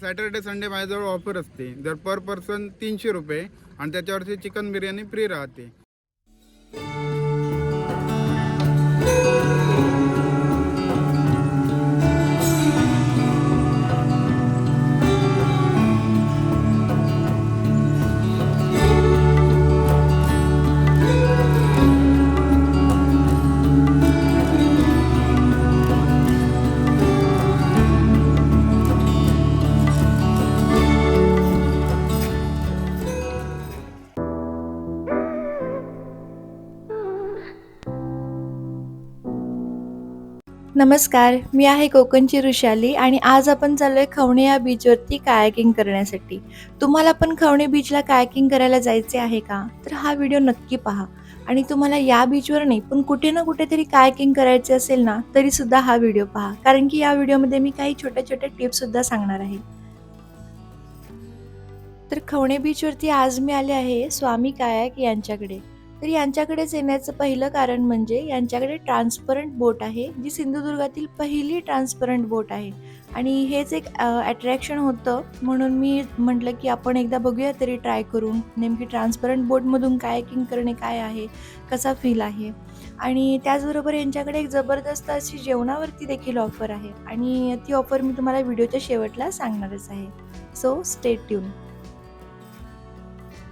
Saturday Sunday माझ्याजवळ offer असते. जर पर पर्सन तीनशे रुपये आणि त्याच्यावरती चिकन बिर्याणी फ्री राहते. नमस्कार मी आहे कोकणची ऋषाली आणि आज आपण चाललोय खवणे या बीचवरती कायाकिंग करण्यासाठी. तुम्हाला पण खवणे बीचला कायाकिंग करायला जायचे आहे का? तर हा व्हिडिओ नक्की पहा. आणि तुम्हाला या बीचवर नाही पण कुठे ना कुठेतरी कायाकिंग करायचे असेल ना तरी सुद्धा हा व्हिडिओ पहा. कारण की या व्हिडिओमध्ये मी काही छोट्या छोट्या टिप्स सुद्धा सांगणार आहे. तर खवणे बीचवरती आज मी आले आहे स्वामी कायाक यांच्याकडे. तर यांच्याकडेच येण्याचं पहिलं कारण म्हणजे यांच्याकडे ट्रान्सपरंट बोट आहे जी सिंधुदुर्गातील पहिली ट्रान्सपरंट बोट आहे. आणि हेच एक अट्रॅक्शन होतं. म्हणून मी म्हटलं की आपण एकदा बघूया तरी ट्राय करून नेमकी ट्रान्सपरंट बोटमधून कायकिंग करणे काय आहे कसा फील आहे. आणि त्याचबरोबर यांच्याकडे एक जबरदस्त अशी जेवणावरती देखील ऑफर आहे. आणि ती ऑफर मी तुम्हाला व्हिडिओच्या शेवटला सांगणारच आहे. सो स्टे ट्यून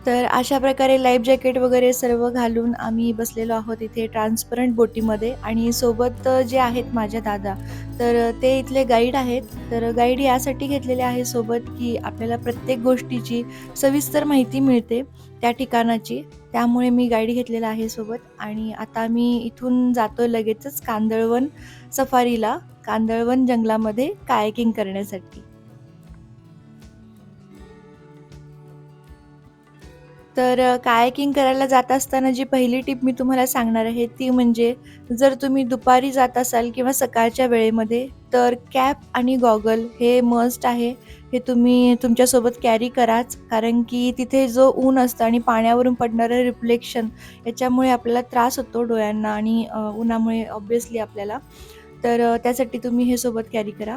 तर अशा प्रकारे लाईफ जॅकेट वगैरे सर्व घालून आम्ही बसलेलो आहोत इथे ट्रान्सपरंट बोटीमध्ये. आणि सोबत जे आहेत माझ्या दादा तर ते इथले गाईड आहेत. तर गाईड यासाठी घेतलेले आहे सोबत की आपल्याला प्रत्येक गोष्टीची सविस्तर माहिती मिळते त्या ठिकाणाची. त्यामुळे मी गाईड घेतलेला आहे सोबत. आणि आता मी इथून जातो लगेचच कांदळवन सफारीला कांदळवन जंगलामध्ये कायकिंग करण्यासाठी. तर कायाकिंग करायला जात असताना जी पहिली टिप मी तुम्हाला सांगणार आहे ती म्हणजे जर तुम्ही दुपारी जात असाल किंवा सकाळच्या वेळेमध्ये तर कॅप आणि गॉगल हे मस्ट आहे. हे तुम्ही तुमच्यासोबत कॅरी कराच कारण की तिथे जो ऊन असतं आणि पाण्यावरून पडणारं रिफ्लेक्शन याच्यामुळे आपल्याला त्रास होतो डोळ्यांना आणि उन्हामुळे ऑब्वियसली आपल्याला. तर त्यासाठी तुम्ही हे सोबत कॅरी करा.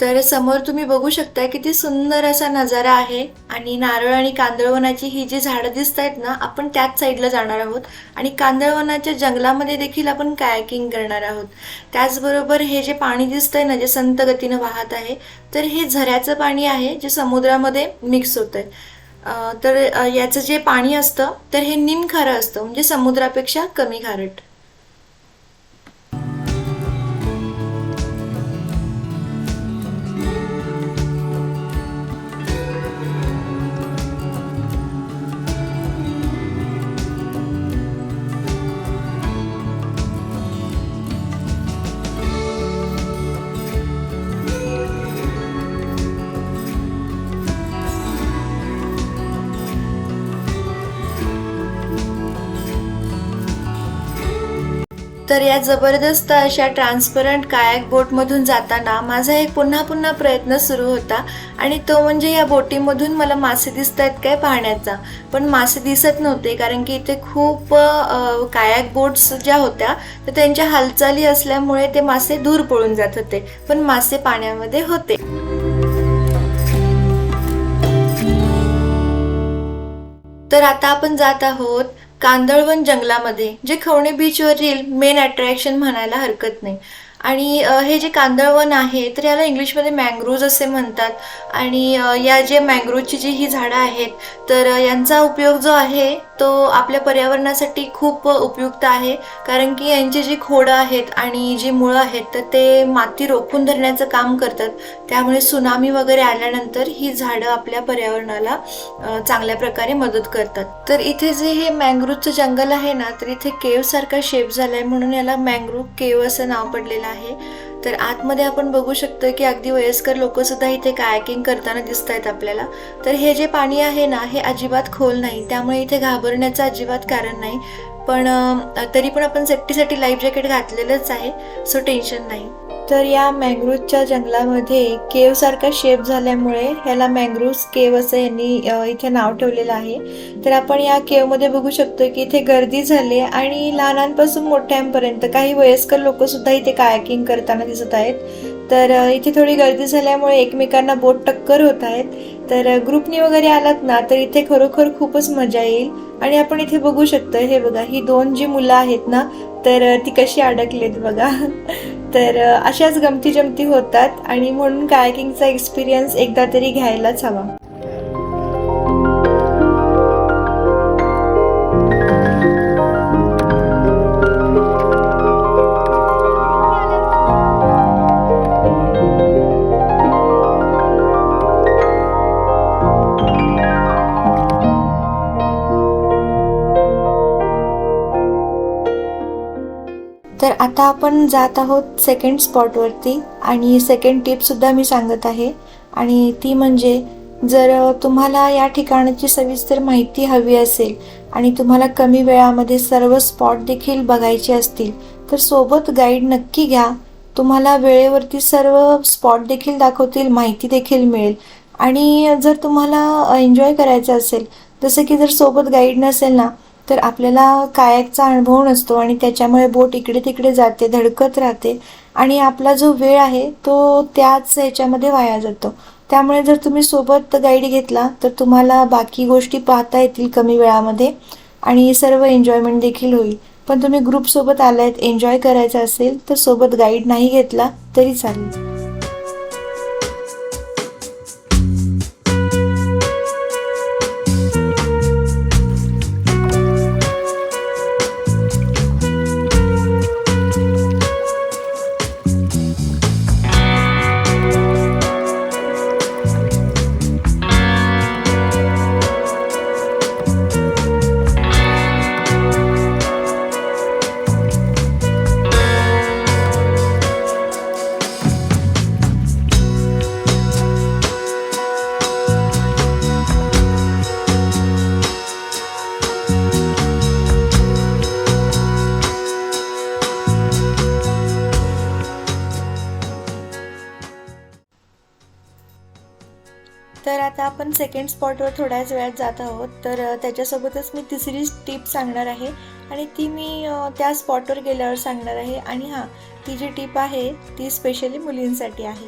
तर समोर तुम्ही बघू शकता किती सुंदर असा नजारा आहे. आणि नारळ आणि कांदळवनाची ही जी झाडं दिसत आहेत ना आपण त्याच साईडला जाणार आहोत. आणि कांदळवनाच्या जंगलामध्ये देखील आपण कायाकिंग करणार आहोत. त्याचबरोबर हे जे पाणी दिसतंय ना जे संत गतीनं वाहत आहे तर हे झऱ्याचं पाणी आहे जे समुद्रामध्ये मिक्स होत आहे तर याचं जे पाणी असतं तर हे निम खारं असतं म्हणजे समुद्रापेक्षा कमी खारट. तर या जबरदस्त अशा ट्रान्सपरंट कायाक बोटमधून जाताना माझा एक पुन्हा पुन्हा प्रयत्न सुरू होता. आणि तो म्हणजे या बोटीमधून मला मासे दिसत आहेत काय पाहण्याचा. पण मासे दिसत नव्हते कारण की इथे खूप कायाक बोट्स ज्या होत्या तर त्यांच्या हालचाली असल्यामुळे ते मासे दूर पळून जात होते. पण मासे पाण्यामध्ये होते. तर आता आपण जात आहोत कांदळवन जंगलामध्ये जे खवणे बीचवरील मेन अट्रॅक्शन म्हणायला हरकत नाही. आणि हे जे कांदळवन आहे तर याला इंग्लिशमध्ये मँग्रोव्ज असे म्हणतात. आणि या जे मँग्रोवची जी ही झाडं आहेत तर यांचा उपयोग जो आहे तो आपल्या पर्यावरणासाठी खूप उपयुक्त आहे. कारण की यांची जी खोडं आहेत आणि जी मुळं आहेत तर ते माती रोखून धरण्याचं काम करतात. त्यामुळे सुनामी वगैरे आल्यानंतर ही झाडं आपल्या पर्यावरणाला चांगल्या प्रकारे मदत करतात. तर इथे जे हे मँग्रोवचं जंगल आहे ना तर इथे केव सारखा शेप आहे म्हणून याला मँग्रोव केव असं नाव पडलेलं आहे. तर आतमध्ये आपण बघू शकतो की अगदी वयस्कर लोक सुद्धा इथे कायाकिंग करताना दिसत आहेत आपल्याला. तर हे जे पाणी आहे ना हे अजिबात खोल नाही. त्यामुळे इथे घाबरण्याचं अजिबात कारण नाही. पण तरी पण आपण सेफ्टीसाठी लाईफ जॅकेट घातलेलंच आहे सो टेन्शन नाही. तर या मँग्रोव्हच्या जंगलामध्ये केव सारखा शेप झाल्यामुळे ह्याला मँग्रोव्ह केव असं यांनी इथे नाव ठेवलेलं आहे. तर आपण या केवमध्ये बघू शकतो की इथे गर्दी झाली आणि लहानांपासून मोठ्यांपर्यंत काही वयस्कर लोक सुद्धा इथे कायाकिंग करताना दिसत आहेत. तर इथे थोडी गर्दी झाल्यामुळे एकमेकांना बोट टक्कर होत आहेत. तर ग्रुपनी वगैरे आलात ना तर इथे खरोखर खूपच मजा येईल. आणि आपण इथे बघू शकतो हे बघा ही दोन जी मुलं आहेत ना तर ती कशी अडकलेत बघा. तर अशाच गमती जमती होतात आणि म्हणून कायकिंगचा एक्सपिरियन्स एकदा तरी घ्यायलाच हवा. आता आपण जात आहोत सेकंड स्पॉटवरती आणि सेकंड टिपसुद्धा मी सांगत आहे. आणि ती म्हणजे जर तुम्हाला या ठिकाणाची सविस्तर माहिती हवी असेल आणि तुम्हाला कमी वेळामध्ये सर्व स्पॉट देखील बघायचे असतील तर सोबत गाईड नक्की घ्या. तुम्हाला वेळेवरती सर्व स्पॉट देखील दाखवतील माहिती देखील मिळेल. आणि जर तुम्हाला एन्जॉय करायचं असेल जसं की जर सोबत गाईड नसेल ना तर आपल्याला कायाकचा अनुभव नसतो आणि त्याच्यामुळे बोट इकडे तिकडे जाते धडकत राहते. आणि आपला जो वेळ आहे तो त्याच ह्याच्यामध्ये वाया जातो. त्यामुळे जर तुम्ही सोबत गाईड घेतला तर तुम्हाला बाकी गोष्टी पाहता येतील कमी वेळामध्ये आणि सर्व एन्जॉयमेंट देखील होईल. पण तुम्ही ग्रुपसोबत आलायत एन्जॉय करायचं असेल तर सोबत गाईड नाही घेतला तरी चालेल. सेकंड स्पॉटवर थोड्याच वेळात जात आहोत. तर त्याच्यासोबतच मी तिसरी टीप सांगणार आहे. आणि ती मी त्या स्पॉटवर गेल्यावर सांगणार आहे. आणि हां ती जी टीप आहे ती स्पेशली मुलींसाठी आहे.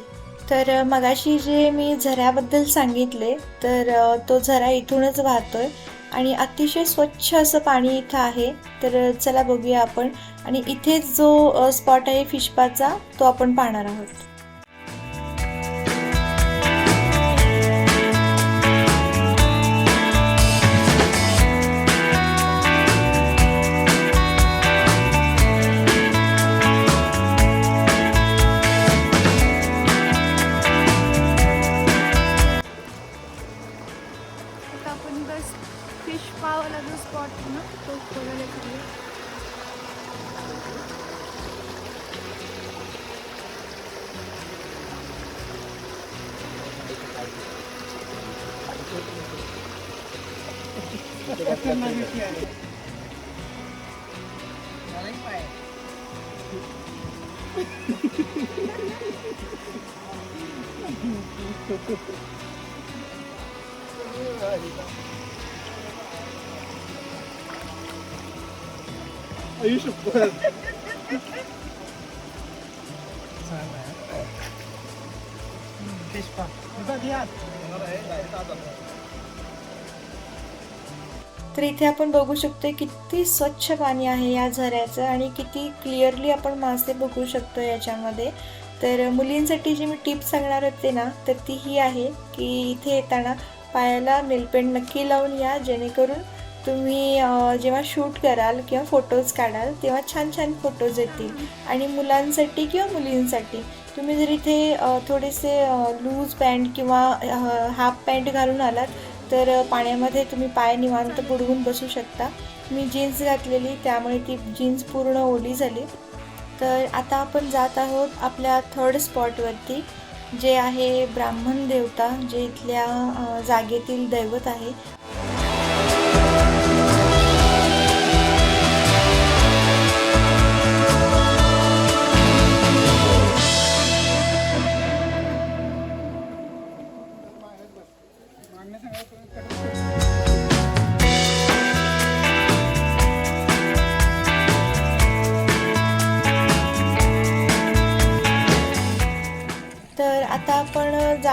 तर मगाशी जे मी झऱ्याबद्दल सांगितले तर तो झरा इथूनच वाहतोय. आणि अतिशय स्वच्छ असं पाणी इथं आहे. तर चला बघूया आपण. आणि इथेच जो स्पॉट आहे फिशपाचा तो आपण पाहणार आहोत. आता आपण बस फिश पावाला जो स्पॉट आहे ना तो बघायला चाललो तर इथे आपण बघू शकतो किती स्वच्छ पाणी आहे या झऱ्याचं आणि किती क्लिअरली आपण मासे बघू शकतो याच्यामध्ये. तर मुलींसाठी जी मी टिप सांगणार होते ना तर ती ही आहे की इथे येताना पायाला नेलपेंट नक्की लावून या जेणेकरून तुम्ही जेव्हा शूट कराल किंवा फोटोज काढाल तेव्हा छान छान फोटोज येतील. आणि मुलांसाठी किंवा मुलींसाठी तुम्ही जर इथे थोडेसे लूज पॅन्ट किंवा हाफ पॅन्ट घालून आलात तर पाण्यामध्ये तुम्ही पाय निवांत बुडवून बसू शकता. मी जीन्स घातलेली त्यामुळे ती जीन्स पूर्ण ओली झाली. तर आता आपण जात आहोत आपल्या थर्ड स्पॉटवरती जे आहे ब्राह्मण देवता जे इथल्या जागेतील दैवत आहे.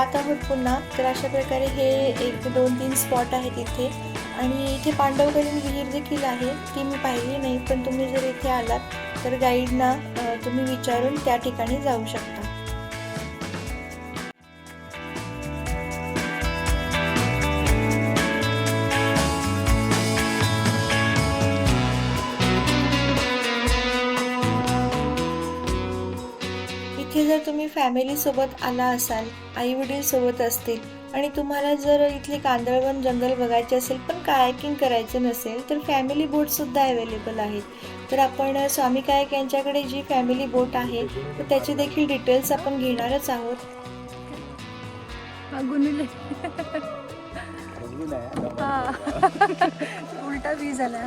जात आहोत पुन्हा तर अशा प्रकारे हे एक दोन तीन स्पॉट आहेत इथे. आणि इथे पांडवकडील विहीर देखील आहे ती मी पाहिली नाही पण तुम्ही जर इथे आलात तर गाईडना तुम्ही विचारून त्या ठिकाणी जाऊ शकता. इथे जर तुम्ही फॅमिलीसोबत आला असाल आई वडील सोबत असतील आणि तुम्हाला जर इथले कांदळवन जंगल बघायचे असेल पण कायाकिंग करायचं नसेल तर फॅमिली बोट सुद्धा अवेलेबल आहेत. तर आपण स्वामी कायक यांच्याकडे जी फॅमिली बोट आहे तर त्याचे देखील डिटेल्स आपण घेणारच आहोत. हा हा. उलटा वी झाला.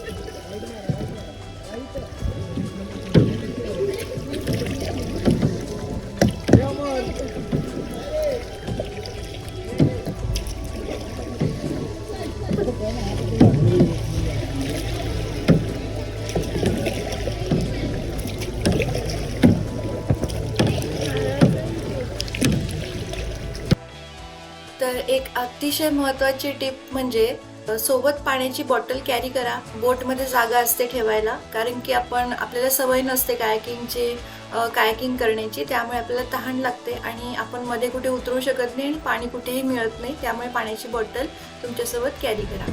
अतिशय महत्त्वाची टिप म्हणजे सोबत पाण्याची बॉटल कॅरी करा. बोटमध्ये जागा असते ठेवायला. कारण की आपण आपल्याला सवय नसते कायकिंगची कायकिंग करण्याची. त्यामुळे आपल्याला तहान लागते आणि आपण मध्ये कुठे उतरू शकत नाही आणि पाणी कुठेही मिळत नाही. त्यामुळे पाण्याची बॉटल तुमच्यासोबत कॅरी करा.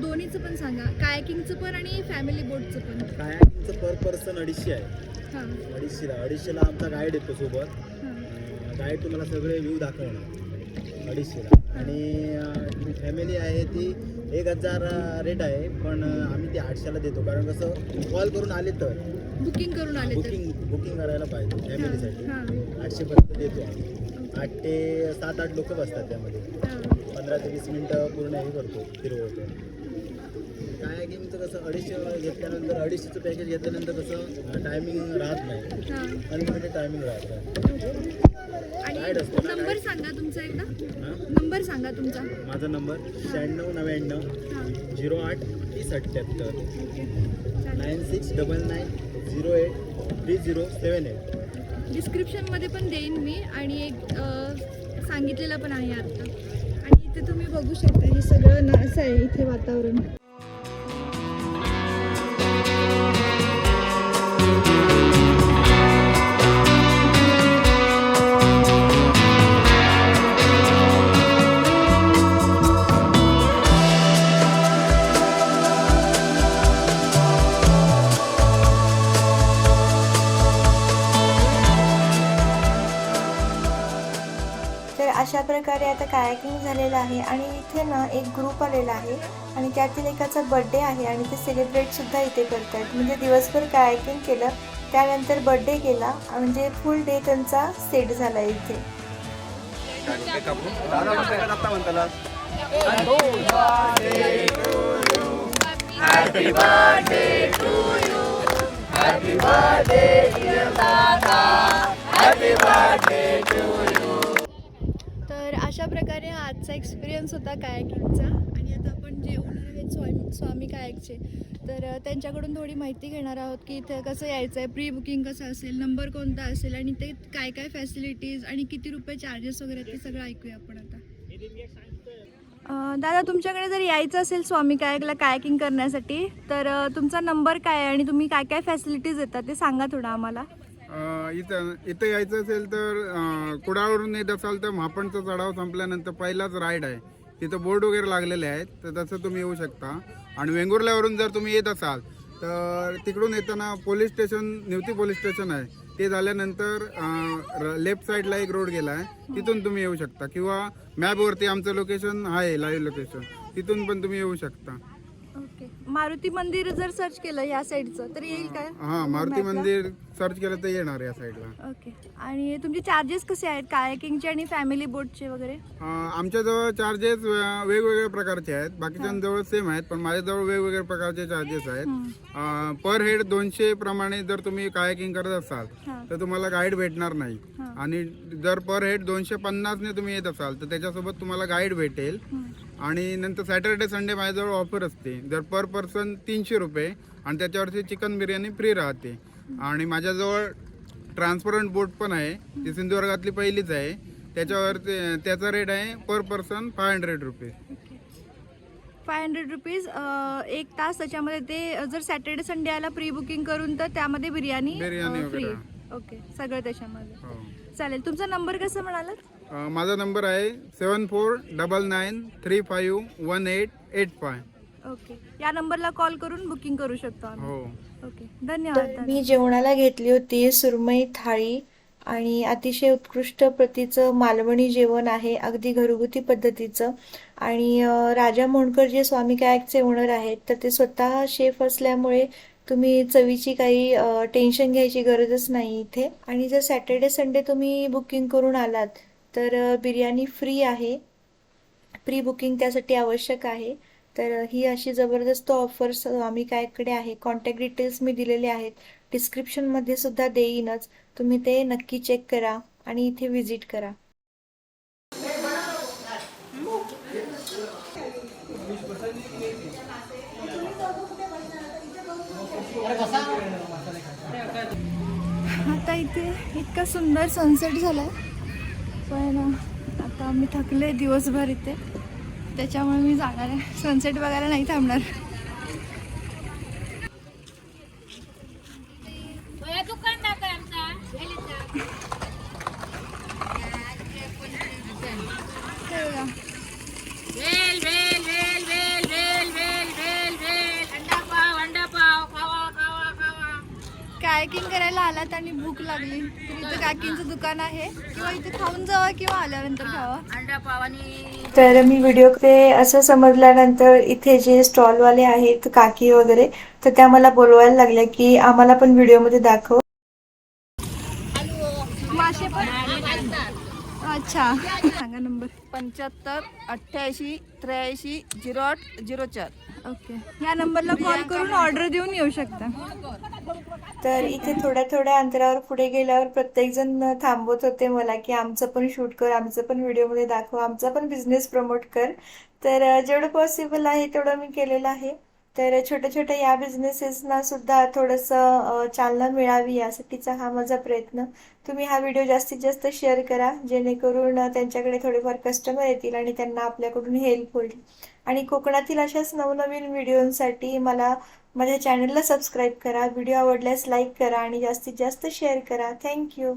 दोन्हीचं पण सांगा. कायकिंगचं पण आणि फॅमिली बोटचं पण. कायाकिंगचं पर पर्सन अडीचशे आहे. हां. अडीचशेला अडीचशेला आमचा गाईड येतो सोबत. गाईड तुम्हाला सगळे व्ह्यू दाखवणार. अडीचशेला. आणि फॅमिली आहे ती एक हजार रेट आहे पण आम्ही ती आठशेला देतो. कारण कसं कॉल करून आले तर. बुकिंग करून आले बुकिंग बुकिंग करायला पाहिजे फॅमिलीसाठी आठशेपर्यंत देतो आम्ही. आठ ते सात आठ लोक बसतात त्यामध्ये. पंधरा ते वीस मिनटं पूर्ण हे करतो फिरवतो. काय गेमचं कसं अडीचशे घेतल्यानंतर अडीचशेचं पॅकेज घेतल्यानंतर कसं टायमिंग राहत नाही. हां. अनलिमिटेड टायमिंग राहतं आणि Guide असतो ना, नंबर. सांगा तुमचा एकदा. हां? नंबर सांगा तुमचा. माझा नंबर शहाण्णव नव्याण्णव हां. झिरो आठ तीस अठ्ठ्याहत्तर ओके चालेल. Nine six double nine zero eight three zero seven eight. डिस्क्रिप्शनमध्ये पण देईन मी आणि एक अ, सांगितलेलं पण आहे आता. आणि इथे तुम्ही बघू शकता हे सगळं ना असं आहे इथे वातावरण. तर प्रकारे आता कायाकिंग झालेलं आहे आणि इथे ना एक ग्रुप आलेला आहे आणि त्यातील एकाचा बड्डे आहे आणि ते सेलिब्रेटसुद्धा इथे इथे करतात. म्हणजे दिवसभर कायाकिंग केलं त्यानंतर बड्डे केला म्हणजे फुल डे त्यांचा सेट झाला इथे. तर अशा प्रकारे आजचा एक्सपिरियन्स होता कायाकिंगचा आणि आता आपण जे ओनर आहेत स्वामी स्वामी कायकचे तर त्यांच्याकडून थोडी माहिती घेणार आहोत की इथं कसं यायचं आहे प्री बुकिंग कसं असेल नंबर कोणता असेल आणि ते काय काय फॅसिलिटीज आणि किती रुपये चार्जेस वगैरे ते सगळं ऐकूया आपण आता. दादा तुमच्याकडे जर यायचं असेल स्वामी कायकला कायकिंग करण्यासाठी तर तुमचा नंबर काय आहे आणि तुम्ही काय काय फॅसिलिटीज देतात ते सांगा थोडं आम्हाला. इथं इथं यायचं असेल तर कुडाळवरून येत असाल तर महापणचा चढाव संपल्यानंतर पहिलाच राईड आहे. तिथं बोर्ड वगैरे लागलेले आहेत तर तसं तुम्ही येऊ शकता. आणि वेंगुर्ल्यावरून जर तुम्ही येत असाल तर तिकडून येताना police station Nivati police station आहे. ते झाल्यानंतर लेफ्ट साईडला एक रोड गेला आहे. तिथून तुम्ही येऊ शकता. किंवा मॅपवरती आमचं लोकेशन आहे लाईव्ह लोकेशन. तिथून पण तुम्ही येऊ शकता. मारुती मंदिर जर सर्च केलं या साईडचं तर येईल काय? हां मारुती मॅपला? मंदिर सर्च केलं तर येणार या साईडला ओके आणि तुमचे चार्जेस कसे आहेत? कायाकिंगचे आणि फॅमिली बोटचे वगैरे? अं, आमच्याजवळ चार्जेस वेगवेगळ्या प्रकारचे आहेत. बाकीच्यांजवळ सेम आहेत पण माझ्याजवळ वेगवेगळ्या प्रकारचे चार्जेस आहेत. पर हेड दोनशे प्रमाणे जर तुम्ही कायाकिंग करत असाल हां. तर तुम्हाला गाईड भेटणार नाही. हां. आणि जर पर हेड दोनशे पन्नासने तुम्ही येत असाल तर त्याच्यासोबत तुम्हाला गाईड भेटेल. आणि नंतर सॅटर्डे संडे माझ्याजवळ ऑफर असते. जर पर पर्सन तीनशे रुपये आणि त्याच्यावरती चिकन बिर्याणी फ्री राहते. आणि माझ्याजवळ ट्रान्सपरंट बोट पण आहे. ती सिंधुदुर्गातली पहिलीच आहे. त्याच्यावर ते- त्याचा रेट आहे per person five hundred rupees five hundred rupees एक तास. त्याच्यामध्ये ते जर सॅटर्डे संडे आला प्री बुकिंग करून तर त्यामध्ये बिर्याणी बिर्याणी फ्री वगैरे. ओके सगळं त्याच्यामध्ये. हो. चालेल. तुमचा नंबर कसं म्हणालात? माझा नंबर आहे seven four double nine three five one eight eight five. Okay. या नंबरला कॉल करून बुकिंग करू शकतो आम्ही. हो. ओके. धन्यवाद दादा. मी जेवणाला घेतली होती सुरमई थाळी आणि अतिशय उत्कृष्ट प्रतीचं मालवणी जेवण आहे अगदी घरगुती पद्धतीचं. आणि अं, राजा मोहनकर जे स्वामी कायकचे ओनर आहेत तर ते स्वतः शेफ असल्यामुळे तुम्ही चवीची काही टेन्शन घ्यायची गरजच नाही इथे. आणि जर सॅटर्डे संडे तुम्ही बुकिंग करून आलात तर बिर्याणी फ्री आहे. प्री बुकिंग त्यासाठी आवश्यक आहे. तर ही अशी जबरदस्त ऑफर्स आम्ही कायकडे आहे. कॉन्टॅक्ट डिटेल्स मी दिलेले आहेत. डिस्क्रिप्शनमध्ये सुद्धा देईनच. तुम्ही ते नक्की चेक करा आणि इथे व्हिजिट करा. आता इथे इतका सुंदर सनसेट झालाय. पण आता मी थकले दिवसभर इथे. त्याच्यामुळे मी जाणार आहे. सनसेट बघायला नाही थांबणार. कायकिंग करायला आलात आणि भूक लागली. काकींचं दुकान आहे. किंवा इथे खाऊन जावा किंवा आल्यानंतर खावा. अंडा पाव आणि तर मी व्हिडिओ ते असं समजल्यानंतर इथे जे स्टॉलवाले आहेत काकी वगैरे तर त्या मला बोलवायला लागल्या की आम्हाला पण व्हिडिओमध्ये दाखव मासे पण अच्छा. सांगा नंबर पंच्याहत्तर अठ्ठ्याऐंशी त्र्याऐंशी झिरो आठ झिरो चार. ओके या नंबरला कॉल करून ऑर्डर देऊन येऊ शकता. तर इथे थोड्या थोड्या अंतरावर पुढे गेल्यावर प्रत्येकजण थांबवत होते मला की आमचं पण शूट कर आमचं पण व्हिडिओमध्ये दाखव आमचा पण बिझनेस प्रमोट कर. तर जेवढं पॉसिबल आहे तेवढं मी केलेलं आहे. तर छोट्या छोट्या या बिझनेसेसना सुद्धा थोडंसं चालना मिळावी यासाठीचा हा माझा प्रयत्न. तुम्ही हा व्हिडिओ जास्तीत जास्त शेअर करा जेणेकरून त्यांच्याकडे थोडेफार कस्टमर येतील आणि त्यांना आपल्याकडून हेल्प होईल. आणि कोकणातील अशाच नवनवीन व्हिडिओंसाठी मला माझ्या चॅनलला सबस्क्राईब करा व्हिडिओ आवडल्यास लाईक करा आणि जास्तीत जास्त शेअर करा. थँक्यू